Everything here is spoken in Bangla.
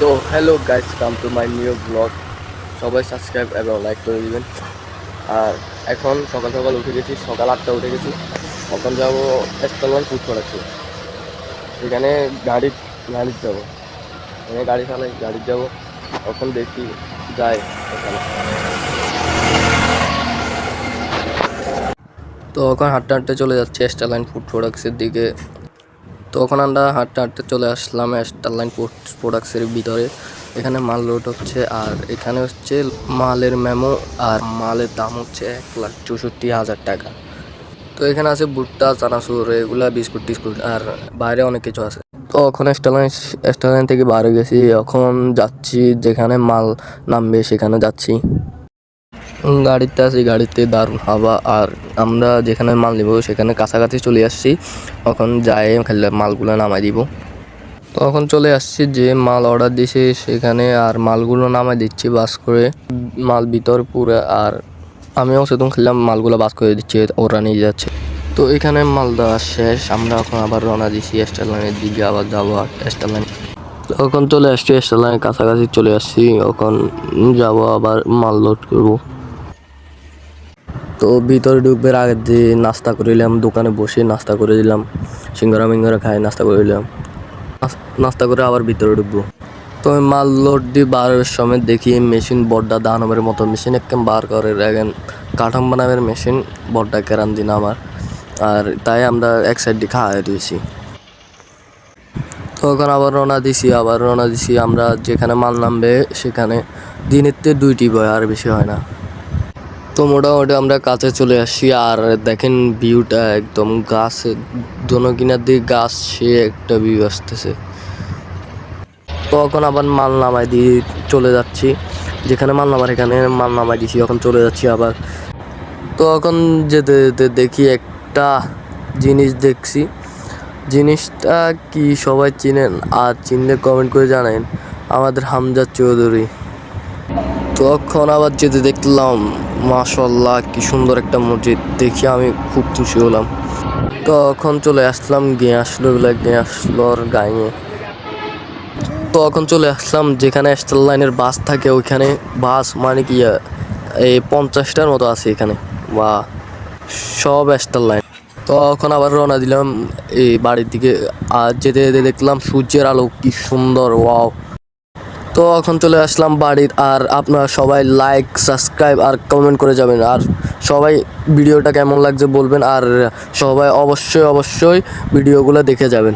তো hello guys come to my new blog সবাই সাবস্ক্রাইব এবং লাইক করে দিবেন। আর এখন সকাল সকাল উঠে গেছি, সকাল আটটা উঠে গেছি। এখন যাব এস্টালন ফুড করাচ্ছি সেখানে গাড়ি, গাড়ির যাব। এখানে গাড়ি চালাই, গাড়ির যাব। তখন দেখি যাই ওখানে তো এখন হাঁটতে হাঁটতে চলে যাচ্ছে স্টারলাইন ফুড প্রোডাক্টসের দিকে। তখন আমরা হাঁটতে হাঁটতে চলে আসলাম ফুড প্রোডাক্টসের ভিতরে। এখানে মাল লোড হচ্ছে আর এখানে হচ্ছে মালের মেমো আর মালের দাম হচ্ছে এক লাখ চৌষট্টি হাজার টাকা। তো এখানে আছে ভুট্টা, চানাচুর, এগুলা বিস্কুট টিস্কুট আর বাইরে অনেক কিছু আছে। তো এখন স্টারলাইন স্টারলাইন থেকে বাইরে গেছি। এখন যাচ্ছি যেখানে মাল নামবে সেখানে যাচ্ছি। গাড়িতে আছি, গাড়িতে দারুণ হাওয়া। আর আমরা যেখানে মাল নিব, সেখানে কাছাকাছি চলে আসছি। এখন যাই, খালি মালগুলো নামাই দিব। তখন চলে আসছি, যে মাল অর্ডার দিয়েছি সেখানে, আর মালগুলো নামাই দিচ্ছি বাস করে। মাল ভিতর পুরো, আর আমিও সেতম খেললাম মালগুলো বাস করে দিচ্ছি, ওরা নিয়ে যাচ্ছে। তো এখানে মাল দেওয়া শেষ, আমরা এখন আবার রওনা দিচ্ছি স্টার লাইনের দিকে, আবার যাব স্টার লাইন তখন চলে আসছি স্টার লাইনের কাছাকাছি চলে আসছি, এখন যাব আবার মাল লোড করব। তো ভিতরে ঢুকবার আগে দিয়ে নাস্তা করে দিলাম দোকানে বসে নাস্তা করে দিলাম সিঙ্গারা মিঙ্গারা খাই নাস্তা করে দিলাম নাস্তা করে আবার ভিতরে ঢুকবো। তো আমি মাল লোড দিয়ে বারের সময় দেখি মেশিন বড্ডা দানবের মতো, মেশিন একদম বার করে রাখেন। কাঠাম বানাবের মেশিন বড্ডা কেরান দিন আমার। আর তাই আমরা এক সাইড দিয়ে খাওয়া দিয়েছি তো তখন আবার রওনা দিছি, আবার রওনা দিছি। আমরা যেখানে মাল নামবে সেখানে দিনের তে দুইটি বয়, আর বেশি হয় না। তো মোটামুটি আমরা কাছে চলে আসি, আর দেখেন ভিউটা একদম গাছ দোনো কিনার দিকে গাছ, সে একটা ভিউ আসতেছে। তখন আবার মাল নামাই দিয়ে চলে যাচ্ছি। যেখানে মাল নামার এখানে মাল নামাই দিছি, এখন চলে যাচ্ছি আবার। তো এখন যেতে যেতে দেখি একটা জিনিস দেখছি। জিনিসটা কি সবাই চিনেন? আর চিনলে কমেন্ট করে জানেন আমাদের হামজা চৌধুরী। তখন আবার যেতে দেখলাম মাশাল্লাহ কি সুন্দর একটা মসজিদ, দেখে আমি খুব খুশি হলাম। তখন চলে আসলাম গিয়ে আসলো বলে গিয়ে আসলোর গায়ে তখন চলে আসলাম, যেখানে স্টার লাইনের বাস থাকে ওইখানে। বাস মানে কি, এই পঞ্চাশটার মতো আছে এখানে। বা সব স্টার লাইন। তখন আবার রওনা দিলাম, এই বাড়ির দিকে। আর যেতে যেতে দেখলাম সূর্যের আলো কি সুন্দর, ওয়াও। তো এখন চলে আসলাম বাড়ির, আর আপনারা সবাই লাইক সাবস্ক্রাইব আর কমেন্ট করে যাবেন। আর সবাই ভিডিওটা কেমন লাগছে বলবেন, আর সবাই অবশ্যই অবশ্যই ভিডিওগুলো দেখে যাবেন।